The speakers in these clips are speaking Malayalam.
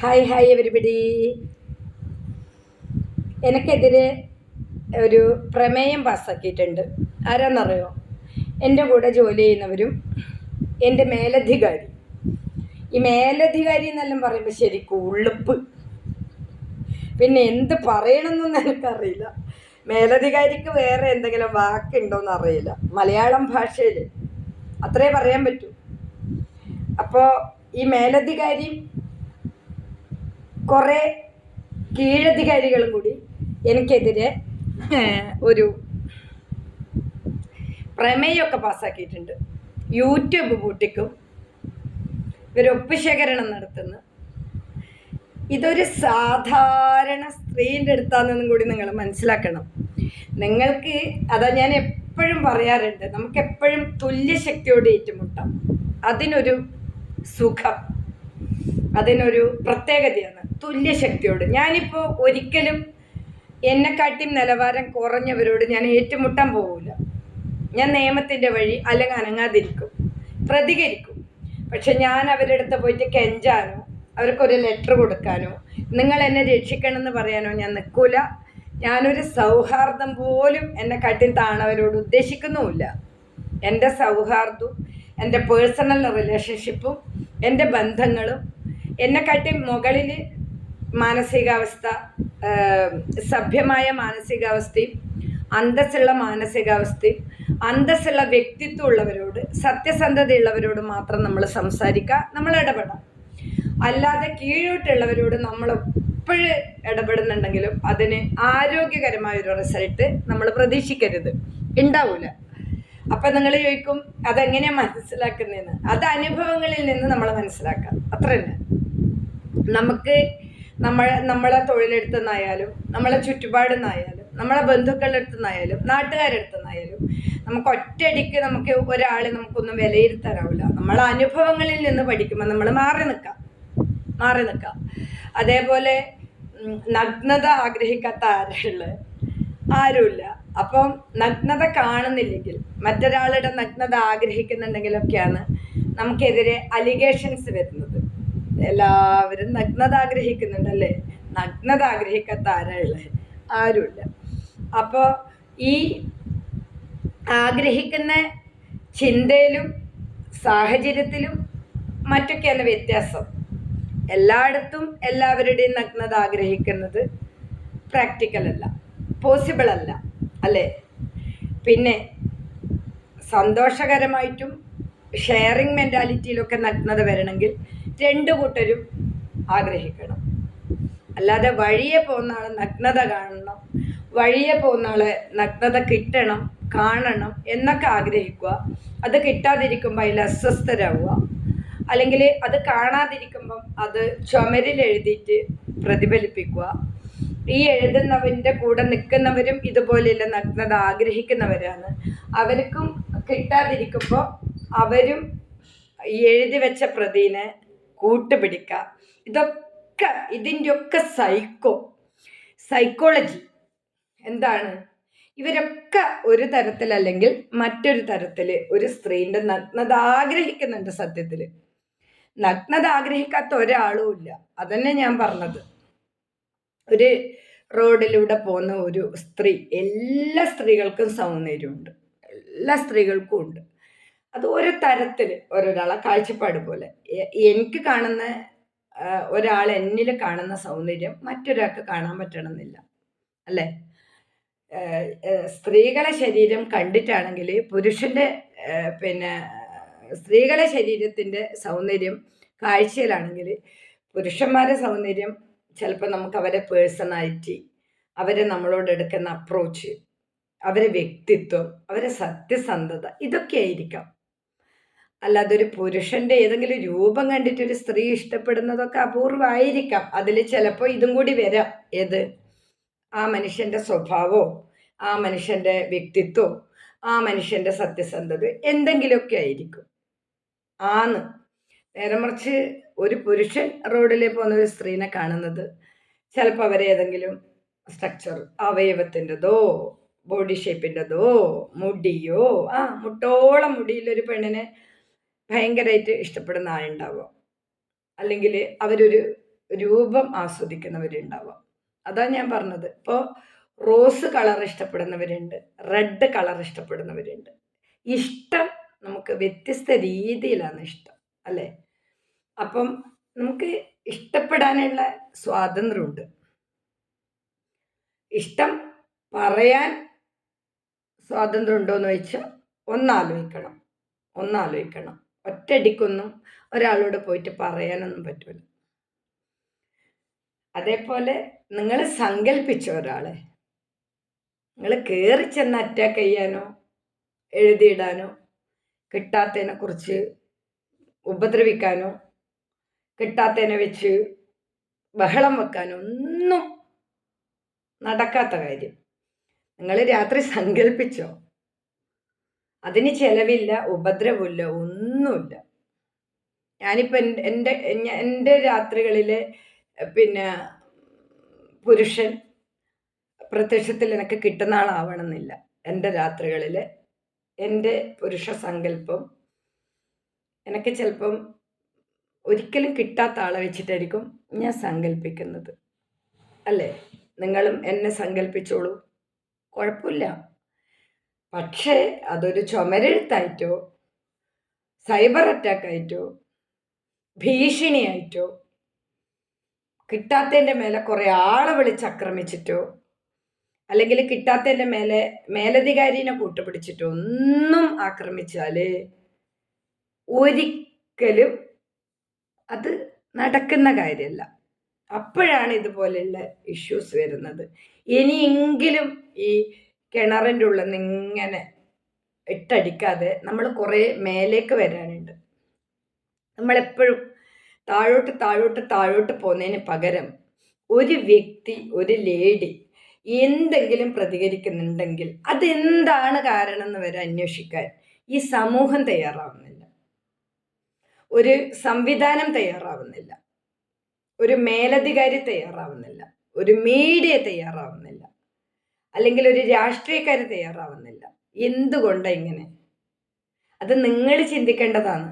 ഹായ് ഹായ് എവരിബഡി എനിക്കെതിരെ ഒരു പ്രമേയം പാസ്സാക്കിയിട്ടുണ്ട്. ആരാന്നറിയോ? എന്റെ കൂടെ ജോലി ചെയ്യുന്നവരും എന്റെ മേലധികാരി. ഈ മേലധികാരി എന്നെല്ലാം പറയുമ്പോൾ ശരിക്കും ഉള്ളുപ്പ് പിന്നെ എന്ത് പറയണമെന്നൊന്നും എനിക്കറിയില്ല. മേലധികാരിക്ക് വേറെ എന്തെങ്കിലും വാക്കുണ്ടോയെന്ന് അറിയില്ല. മലയാളം ഭാഷയിൽ അത്രേ പറയാൻ പറ്റൂ. അപ്പോൾ ഈ മേലധികാരി കുറേ കീഴധികാരികളും കൂടി എനിക്കെതിരെ ഒരു പ്രമേയമൊക്കെ പാസ്സാക്കിയിട്ടുണ്ട്. യൂട്യൂബ് പൂട്ടിക്കും. ഇവർ ഒപ്പുശേഖരണം നടത്തുന്നു. ഇതൊരു സാധാരണ സ്ത്രീന്റെ അടുത്താണെന്നും കൂടി നിങ്ങൾ മനസ്സിലാക്കണം. നിങ്ങൾക്ക് അതാ ഞാൻ എപ്പോഴും പറയാറുണ്ട് നമുക്ക് എപ്പോഴും തുല്യശക്തിയോട് ഏറ്റുമുട്ടാം. അതിനൊരു സുഖം അതിനൊരു പ്രത്യേകതയാണ്. തുല്യശക്തിയോട് ഞാനിപ്പോൾ ഒരിക്കലും എന്നെക്കാട്ടിയും നിലവാരം കുറഞ്ഞവരോട് ഞാൻ ഏറ്റുമുട്ടാൻ പോകില്ല ഞാൻ നിയമത്തിന്റെ വഴി അല്ലെങ്കിൽ അനങ്ങാതിരിക്കും. പ്രതികരിക്കും. പക്ഷെ ഞാൻ അവരുടെ അടുത്ത് പോയിട്ട് കെഞ്ചാനോ അവർക്കൊരു ലെറ്റർ കൊടുക്കാനോ നിങ്ങൾ എന്നെ രക്ഷിക്കണമെന്ന് പറയാനോ ഞാൻ നിൽക്കൂല ഞാനൊരു സൗഹാർദ്ദം പോലും എന്നെ കാട്ടിയും താണവരോട് ഉദ്ദേശിക്കുന്നുമില്ല. എന്റെ സൗഹാർദ്ദവും എന്റെ പേഴ്സണൽ റിലേഷൻഷിപ്പും എന്റെ ബന്ധങ്ങളും എന്നെ കാട്ടി മുകളിൽ മാനസികാവസ്ഥ സഭ്യമായ മാനസികാവസ്ഥയും അന്തസ്സുള്ള മാനസികാവസ്ഥയും അന്തസ്സുള്ള വ്യക്തിത്വം ഉള്ളവരോട് സത്യസന്ധതയുള്ളവരോട് മാത്രം നമ്മൾ സംസാരിക്കുക നമ്മൾ ഇടപെടാം അല്ലാതെ കീഴോട്ടുള്ളവരോട് നമ്മൾ എപ്പോഴും ഇടപെടുന്നുണ്ടെങ്കിലും അതിന് ആരോഗ്യകരമായ ഒരു റിസൾട്ട് നമ്മൾ പ്രതീക്ഷിക്കരുത്. ഉണ്ടാവില്ല അപ്പം നിങ്ങൾ ചോദിക്കും അതെങ്ങനെയാണ് മനസ്സിലാക്കുന്നതെന്ന്? അത് അനുഭവങ്ങളിൽ നിന്ന് നമ്മൾ മനസ്സിലാക്കാം. അത്ര തന്നെ നമുക്ക് നമ്മൾ നമ്മളെ തൊഴിലെടുത്തു നിന്നായാലും നമ്മളെ ചുറ്റുപാടിൽ നിന്നായാലും നമ്മളെ ബന്ധുക്കളുടെ അടുത്തു നിന്നായാലും നാട്ടുകാരുടെ അടുത്തു നിന്നായാലും നമുക്ക് ഒറ്റയടിക്ക് നമുക്ക് ഒരാളെ നമുക്കൊന്നും വിലയിരുത്താനാവില്ല. നമ്മളെ അനുഭവങ്ങളിൽ നിന്ന് പഠിക്കുമ്പോൾ നമ്മൾ മാറി നിൽക്കാം മാറി നിൽക്കാം അതേപോലെ നഗ്നത ആഗ്രഹിക്കാത്ത ആരുള്ളത് ആരുമില്ല. അപ്പം നഗ്നത കാണുന്നില്ലെങ്കിൽ മറ്റൊരാളുടെ നഗ്നത ആഗ്രഹിക്കുന്നുണ്ടെങ്കിലൊക്കെയാണ് നമുക്കെതിരെ അലിഗേഷൻസ് വരുന്നത്. എല്ലാവരും നഗ്നത ആഗ്രഹിക്കുന്നുണ്ടല്ലേ നഗ്നത ആഗ്രഹിക്കാത്ത ആരാളുള്ളത് ആരുമില്ല. അപ്പോൾ ഈ ആഗ്രഹിക്കുന്ന ചിന്തയിലും സാഹചര്യത്തിലും മറ്റൊക്കെയാണ് വ്യത്യാസം. എല്ലായിടത്തും എല്ലാവരുടെയും നഗ്നത ആഗ്രഹിക്കുന്നത് പ്രാക്ടിക്കൽ അല്ല പോസിബിൾ അല്ല അല്ലേ? പിന്നെ സന്തോഷകരമായിട്ടും ഷെയറിങ് മെന്റാലിറ്റിയിലൊക്കെ നഗ്നത വരണമെങ്കിൽ രണ്ട് കൂട്ടരും ആഗ്രഹിക്കണം. അല്ലാതെ വഴിയെ പോകുന്ന ആൾ നഗ്നത കാണണം വഴിയെ പോകുന്ന ആളെ നഗ്നത കിട്ടണം കാണണം എന്നൊക്കെ ആഗ്രഹിക്കുക. അത് കിട്ടാതിരിക്കുമ്പോൾ അതിൽ അസ്വസ്ഥരാവുക. അല്ലെങ്കിൽ അത് കാണാതിരിക്കുമ്പം അത് ചുമരിൽ എഴുതിയിട്ട് പ്രതിഫലിപ്പിക്കുക. ഈ എഴുതുന്നവന്റെ കൂടെ നിൽക്കുന്നവരും ഇതുപോലെയുള്ള നഗ്നത ആഗ്രഹിക്കുന്നവരാണ്. അവർക്കും കിട്ടാതിരിക്കുമ്പോൾ അവരും എഴുതി വെച്ച പ്രതിനെ കൂട്ടുപിടിക്കുക ഇതൊക്കെ ഇതിന്റെ ഒക്കെ സൈക്കോ സൈക്കോളജി എന്താണ്? ഇവരൊക്കെ ഒരു തരത്തിൽ അല്ലെങ്കിൽ മറ്റൊരു തരത്തിൽ ഒരു സ്ത്രീന്റെ നഗ്നത ആഗ്രഹിക്കുന്നുണ്ട് സത്യത്തിൽ. നഗ്നത ആഗ്രഹിക്കാത്ത ഒരാളും ഇല്ല. അതന്നെ ഞാൻ പറഞ്ഞത്. ഒരു റോഡിലൂടെ പോകുന്ന ഒരു സ്ത്രീ എല്ലാ സ്ത്രീകൾക്കും സൗന്ദര്യമുണ്ട്. എല്ലാ സ്ത്രീകൾക്കും ഉണ്ട്. അത് ഓരോ തരത്തിൽ ഓരോരാളെ കാഴ്ചപ്പാട് പോലെ. എനിക്ക് കാണുന്ന ഒരാൾ എന്നിൽ കാണുന്ന സൗന്ദര്യം മറ്റൊരാൾക്ക് കാണാൻ പറ്റണമെന്നില്ല. അല്ലേ? സ്ത്രീകളെ ശരീരം കണ്ടിട്ടാണെങ്കിൽ പുരുഷന്റെ പിന്നെ സ്ത്രീകളെ ശരീരത്തിന്റെ സൗന്ദര്യം കാഴ്ചയിലാണെങ്കിൽ പുരുഷന്മാരുടെ സൗന്ദര്യം ചിലപ്പോൾ നമുക്ക് അവരെ പേഴ്സണാലിറ്റി അവരെ നമ്മളോട് എടുക്കുന്ന അപ്രോച്ച് അവരെ വ്യക്തിത്വം അവരെ സത്യസന്ധത ഇതൊക്കെ ആയിരിക്കാം. അല്ലാതെ ഒരു പുരുഷന്റെ ഏതെങ്കിലും രൂപം കണ്ടിട്ട് ഒരു സ്ത്രീ ഇഷ്ടപ്പെടുന്നതൊക്കെ അപൂർവമായിരിക്കാം അതിൽ ചിലപ്പോൾ ഇതും കൂടി വരാം. ഏത്? ആ മനുഷ്യന്റെ സ്വഭാവമോ ആ മനുഷ്യന്റെ വ്യക്തിത്വമോ ആ മനുഷ്യന്റെ സത്യസന്ധത എന്തെങ്കിലുമൊക്കെ ആയിരിക്കും. ആന്ന്. നേരെ മറിച്ച് ഒരു പുരുഷൻ റോഡിൽ പോകുന്ന ഒരു സ്ത്രീനെ കാണുന്നത് ചിലപ്പോൾ അവരെ ഏതെങ്കിലും സ്ട്രക്ചർ അവയവത്തിന്റെതോ ബോഡി ഷേപ്പിന്റെതോ മുടിയോ ആ മുട്ടോളം മുടിയിലൊരു പെണ്ണിനെ ഭയങ്കരമായിട്ട് ഇഷ്ടപ്പെടുന്ന ആളുണ്ടാവാം അല്ലെങ്കിൽ അവരൊരു രൂപം ആസ്വദിക്കുന്നവരുണ്ടാവാം അതാ ഞാൻ പറഞ്ഞത്. ഇപ്പോൾ റോസ് കളർ ഇഷ്ടപ്പെടുന്നവരുണ്ട് റെഡ് കളർ ഇഷ്ടപ്പെടുന്നവരുണ്ട്. ഇഷ്ടം നമുക്ക് വ്യത്യസ്ത രീതിയിലാണ് ഇഷ്ടം അല്ലേ? അപ്പം നമുക്ക് ഇഷ്ടപ്പെടാനുള്ള സ്വാതന്ത്ര്യമുണ്ട്. ഇഷ്ടം പറയാൻ സ്വാതന്ത്ര്യം ഉണ്ടോ എന്ന് ചോദിച്ചാൽ ഒന്നാലോചിക്കണം. ഒന്നാലോചിക്കണം. ഒറ്റയടിക്കൊന്നും ഒരാളോട് പോയിട്ട് പറയാനൊന്നും പറ്റില്ല അതേപോലെ നിങ്ങൾ സങ്കല്പിച്ച ഒരാളെ. നിങ്ങൾ കയറി ചെന്ന് അറ്റാക്ക് ചെയ്യാനോ എഴുതിയിടാനോ കിട്ടാത്തതിനെ കുറിച്ച് ഉപദ്രവിക്കാനോ കിട്ടാത്തതിനെ വെച്ച് ബഹളം വെക്കാനോ ഒന്നും നടക്കാത്ത കാര്യം. നിങ്ങൾ രാത്രി സങ്കല്പിച്ചോ അതിന് ചെലവില്ല ഉപദ്രവമില്ല ഒന്നുമില്ല. ഞാനിപ്പോൾ എന്റെ എന്റെ രാത്രികളിലെ പിന്നെ പുരുഷൻ പ്രത്യക്ഷത്തിൽ എനിക്ക് കിട്ടുന്ന ആളാവണമെന്നില്ല. എന്റെ രാത്രികളിൽ എന്റെ പുരുഷ സങ്കല്പം എനിക്ക് ചിലപ്പം ഒരിക്കലും കിട്ടാത്ത ആളെ വെച്ചിട്ടായിരിക്കും ഞാൻ സങ്കല്പിക്കുന്നത്. അല്ലേ? നിങ്ങളും എന്നെ സങ്കല്പിച്ചോളൂ. കുഴപ്പമില്ല. പക്ഷേ അതൊരു ചുമരെഴുത്തായിട്ടോ സൈബർ അറ്റാക്ക് ആയിട്ടോ ഭീഷണിയായിട്ടോ കിട്ടാത്തതിന്റെ മേലെ കുറേ ആളെ വിളിച്ചക്രമിച്ചിട്ടോ അല്ലെങ്കിൽ കിട്ടാത്തതിന്റെ മേലെ മേലധികാരിനെ കൂട്ടുപിടിച്ചിട്ടോ ഒന്നും ആക്രമിച്ചാൽ ഒരിക്കലും അത് നടക്കുന്ന കാര്യമല്ല അപ്പോഴാണ് ഇതുപോലെയുള്ള ഇഷ്യൂസ് വരുന്നത്. ഇനിയെങ്കിലും ഈ കിണറിന്റെ ഉള്ളിൽ നിന്ന് ഇങ്ങനെ ഇട്ടടിക്കാതെ നമ്മൾ കുറേ മേലേക്ക് വരാനുണ്ട്. നമ്മളെപ്പോഴും താഴോട്ട് താഴോട്ട് താഴോട്ട് പോകുന്നതിന് പകരം ഒരു വ്യക്തി ഒരു ലേഡി എന്തെങ്കിലും പ്രതികരിക്കുന്നുണ്ടെങ്കിൽ അതെന്താണ് കാരണം എന്ന് വരെ അന്വേഷിക്കാൻ ഈ സമൂഹം തയ്യാറാവുന്നില്ല. ഒരു സംവിധാനം തയ്യാറാവുന്നില്ല. ഒരു മേലധികാരി തയ്യാറാവുന്നില്ല. ഒരു മീഡിയ തയ്യാറാവുന്നില്ല. അല്ലെങ്കിൽ ഒരു രാഷ്ട്രീയക്കാർ തയ്യാറാവുന്നില്ല. എന്തുകൊണ്ടാണ് ഇങ്ങനെ? അത് നിങ്ങൾ ചിന്തിക്കേണ്ടതാണ്.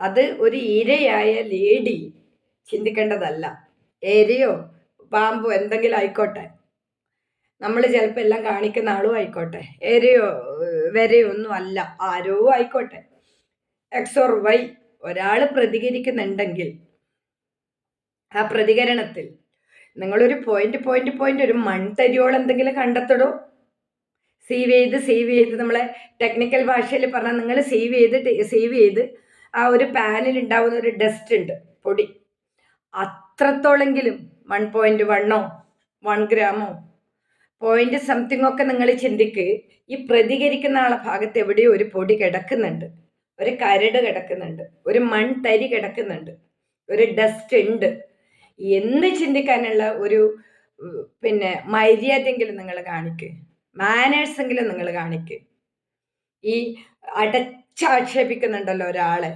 അത് ഒരു ഇരയായ ലേഡി ചിന്തിക്കേണ്ടതല്ല. എരയോ പാമ്പോ എന്തെങ്കിലും ആയിക്കോട്ടെ. നമ്മൾ ചിലപ്പോൾ എല്ലാം കാണിക്കുന്ന ആളും ആയിക്കോട്ടെ. എരയോ വരെയോ ഒന്നും അല്ല. ആരോ ആയിക്കോട്ടെ. എക്സോർ വൈ ഒരാൾ പ്രതികരിക്കുന്നുണ്ടെങ്കിൽ ആ പ്രതികരണത്തിൽ നിങ്ങളൊരു പോയിന്റ് പോയിന്റ് പോയിന്റ് ഒരു മൺതരിയോളം എന്തെങ്കിലും കണ്ടെത്തടോ. സേവ് ചെയ്ത് സേവ് ചെയ്ത് നമ്മളെ ടെക്നിക്കൽ ഭാഷയിൽ പറഞ്ഞാൽ നിങ്ങൾ സേവ് ചെയ്ത് സേവ് ചെയ്ത് ആ ഒരു പാനിൽ ഉണ്ടാവുന്ന ഒരു ഡസ്റ്റ് ഉണ്ട് പൊടി. അത്രത്തോളെങ്കിലും വൺ പോയിന്റ് വണ്ണോ വൺ ഗ്രാമോ പോയിന്റ് സംതിങ് ഒക്കെ നിങ്ങൾ ചിന്തിക്ക് ഈ പ്രതികരിക്കുന്ന ആളെ ഭാഗത്ത് എവിടെയോ ഒരു പൊടി കിടക്കുന്നുണ്ട് ഒരു കരട് കിടക്കുന്നുണ്ട് ഒരു മൺ തരി കിടക്കുന്നുണ്ട് ഒരു ഡസ്റ്റ് ഉണ്ട് എന്ന് ചിന്തിക്കാനുള്ള ഒരു പിന്നെ മര്യാദയെങ്കിലും നിങ്ങൾ കാണിക്ക് മാനേഴ്സെങ്കിലും നിങ്ങൾ കാണിക്ക്. ഈ അടച്ചാക്ഷേപിക്കുന്നുണ്ടല്ലോ ഒരാളെ.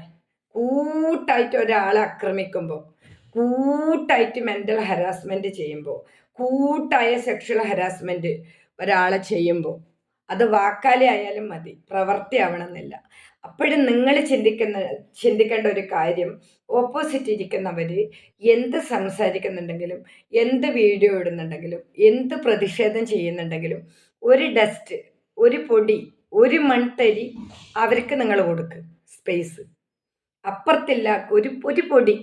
കൂട്ടായിട്ട് ഒരാളെ ആക്രമിക്കുമ്പോൾ കൂട്ടായിട്ട് മെന്റൽ ഹരാസ്മെന്റ് ചെയ്യുമ്പോൾ കൂട്ടായ സെക്ഷൽ ഹരാസ്മെന്റ് ഒരാളെ ചെയ്യുമ്പോൾ അത് വാക്കാലി ആയാലും മതി പ്രവൃത്തി ആവണമെന്നില്ല. അപ്പോഴും നിങ്ങൾ ചിന്തിക്കുന്ന ചിന്തിക്കേണ്ട ഒരു കാര്യം ഓപ്പോസിറ്റ് ഇരിക്കുന്നവർ എന്ത് സംസാരിക്കുന്നുണ്ടെങ്കിലും എന്ത് വീഡിയോ ഇടുന്നുണ്ടെങ്കിലും എന്ത് പ്രതിഷേധം ചെയ്യുന്നുണ്ടെങ്കിലും ഒരു ഡസ്റ്റ് ഒരു പൊടി ഒരു മൺതരി അവർക്ക് നിങ്ങൾ കൊടുക്ക് സ്പേസ് അപ്പുറത്തില്ല ഒരു ഒരു പൊടി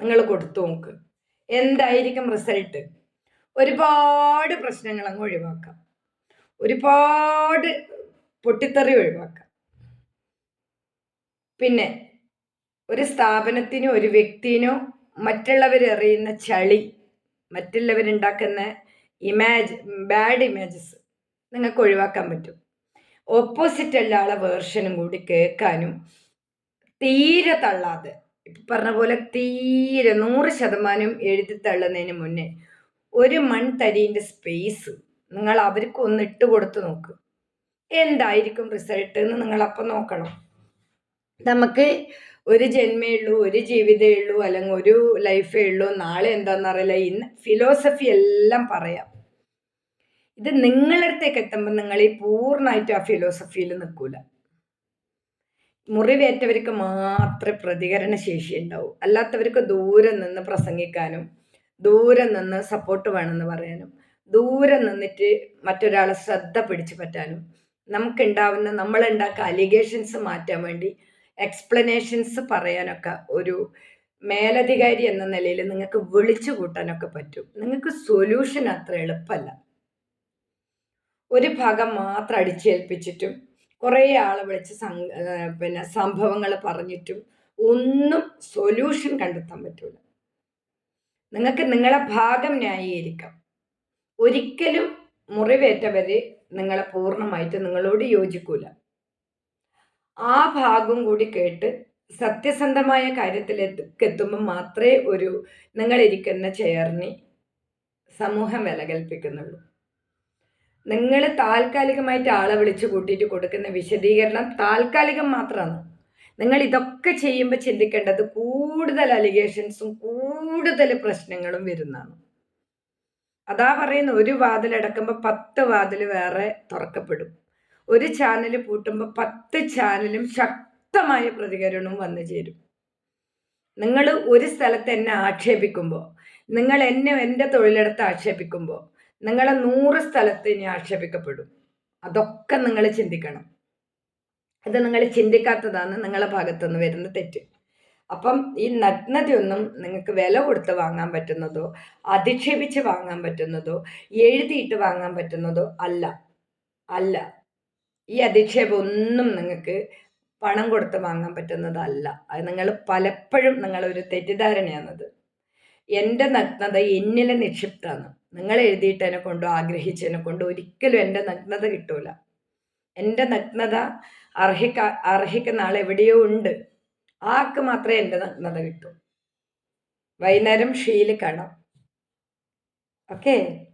നിങ്ങൾ കൊടുത്തു നോക്ക്. എന്തായിരിക്കും റിസൾട്ട് ഒരുപാട് പ്രശ്നങ്ങൾ അങ്ങ് ഒഴിവാക്കാം. ഒരുപാട് പൊട്ടിത്തെറി ഒഴിവാക്കാം. പിന്നെ ഒരു സ്ഥാപനത്തിനോ ഒരു വ്യക്തിനോ മറ്റുള്ളവരെറിയുന്ന ചളി മറ്റുള്ളവരുണ്ടാക്കുന്ന ഇമാജ് ബാഡ് ഇമേജസ് നിങ്ങൾക്ക് ഒഴിവാക്കാൻ പറ്റും. ഓപ്പോസിറ്റ് ആളെ വേർഷനും കൂടി കേൾക്കാനും തീരെ തള്ളാതെ ഇപ്പം പറഞ്ഞ പോലെ തീരെ നൂറ് ശതമാനം എഴുതി തള്ളുന്നതിന് മുന്നേ ഒരു മൺതരീന്റെ സ്പേസ് നിങ്ങൾ അവർക്ക് ഒന്ന് ഇട്ട് കൊടുത്ത് നോക്ക്. എന്തായിരിക്കും റിസൾട്ട് എന്ന് നിങ്ങൾ നിങ്ങളപ്പം നോക്കണം. നമുക്ക് ഒരു ജന്മേ ഉള്ളൂ ഒരു ജീവിതമേ ഉള്ളൂ അല്ലെങ്കിൽ ഒരു ലൈഫേ ഉള്ളൂ നാളെ എന്താണെന്നറിയില്ല ഇന്ന് ഫിലോസഫി എല്ലാം പറയാം. ഇത് നിങ്ങളടുത്തേക്ക് എത്തുമ്പോൾ നിങ്ങൾ ഈ പൂർണമായിട്ട് ആ ഫിലോസഫിയിൽ നിൽക്കൂല. മുറിവേറ്റവർക്ക് മാത്രമേ പ്രതികരണ ശേഷി ഉണ്ടാവൂ. അല്ലാത്തവർക്ക് ദൂരെ നിന്ന് പ്രസംഗിക്കാനും ദൂരെ നിന്ന് സപ്പോർട്ട് വേണമെന്ന് പറയാനും ദൂരെ നിന്നിട്ട് മറ്റൊരാളെ ശ്രദ്ധ പിടിച്ചു പറ്റാനും നമുക്കുണ്ടാവുന്ന നമ്മളുണ്ടാക്കുക അലിഗേഷൻസ് മാറ്റാൻ വേണ്ടി എക്സ്പ്ലനേഷൻസ് പറയാനൊക്കെ ഒരു മേലധികാരി എന്ന നിലയിൽ നിങ്ങൾക്ക് വിളിച്ചു കൂട്ടാനൊക്കെ പറ്റും. നിങ്ങൾക്ക് സൊല്യൂഷൻ അത്ര എളുപ്പമല്ല. ഒരു ഭാഗം മാത്രം അടിച്ചേൽപ്പിച്ചിട്ടും കുറേ ആൾ വിളിച്ച് പിന്നെ സംഭവങ്ങൾ പറഞ്ഞിട്ടും ഒന്നും സൊല്യൂഷൻ കണ്ടെത്താൻ പറ്റില്ല നിങ്ങൾക്ക് നിങ്ങളെ ഭാഗം ന്യായീകരിക്കാം. ഒരിക്കലും മുറിവേറ്റവർ നിങ്ങളെ പൂർണമായിട്ട് നിങ്ങളോട് യോജിക്കൂല. ആ ഭാഗം കൂടി കേട്ട് സത്യസന്ധമായ കാര്യത്തിലേക്ക് എത്തുമ്പോൾ മാത്രമേ ഒരു നിങ്ങളിരിക്കുന്ന ചെയറിന് സമൂഹം വില കൽപ്പിക്കുന്നുള്ളൂ നിങ്ങൾ താൽക്കാലികമായിട്ട് ആളെ വിളിച്ചു കൂട്ടിയിട്ട് കൊടുക്കുന്ന വിശദീകരണം താൽക്കാലികം മാത്രമാണ്. നിങ്ങൾ ഇതൊക്കെ ചെയ്യുമ്പോൾ ചിന്തിക്കേണ്ടത് കൂടുതൽ അലിഗേഷൻസും കൂടുതൽ പ്രശ്നങ്ങളും വരുന്നതാണ്. അതാ പറയുന്ന ഒരു വാതിലടക്കുമ്പോൾ പത്ത് വാതിൽ വേറെ തുറക്കപ്പെടും. ഒരു ചാനൽ പൂട്ടുമ്പോൾ പത്ത് ചാനലും ശക്തമായ പ്രതികരണവും വന്നു ചേരും. നിങ്ങൾ ഒരു സ്ഥലത്ത് എന്നെ ആക്ഷേപിക്കുമ്പോൾ നിങ്ങൾ എന്നെ എന്റെ തൊഴിലെടുത്ത് ആക്ഷേപിക്കുമ്പോൾ നിങ്ങളെ നൂറ് സ്ഥലത്ത് ഇനി ആക്ഷേപിക്കപ്പെടും. അതൊക്കെ നിങ്ങൾ ചിന്തിക്കണം. അത് നിങ്ങൾ ചിന്തിക്കാത്തതാണ് നിങ്ങളെ ഭാഗത്തുനിന്ന് വരുന്ന തെറ്റ്. അപ്പം ഈ നഗ്നതയൊന്നും നിങ്ങൾക്ക് വില കൊടുത്ത് വാങ്ങാൻ പറ്റുന്നതോ അധിക്ഷേപിച്ച് വാങ്ങാൻ പറ്റുന്നതോ എഴുതിയിട്ട് വാങ്ങാൻ പറ്റുന്നതോ അല്ല. അല്ല. ഈ അധിക്ഷേപം ഒന്നും നിങ്ങൾക്ക് പണം കൊടുത്ത് വാങ്ങാൻ പറ്റുന്നതല്ല. അത് നിങ്ങൾ പലപ്പോഴും നിങ്ങളൊരു തെറ്റിദ്ധാരണയാണത്. എന്റെ നഗ്നത എന്നിലെ നിക്ഷിപ്തമാണ്. നിങ്ങൾ എഴുതിയിട്ടതിനെ കൊണ്ടോ ആഗ്രഹിച്ചതിനെ കൊണ്ടോ ഒരിക്കലും എന്റെ നഗ്നത കിട്ടൂല. എന്റെ നഗ്നത അർഹിക്ക അർഹിക്കുന്ന ആൾ എവിടെയോ ഉണ്ട്. ആക്ക് മാത്രമേ എന്റെ നഗ്നത കിട്ടൂ. വൈകുന്നേരം ഷീൽ കാണാം. ഓക്കേ?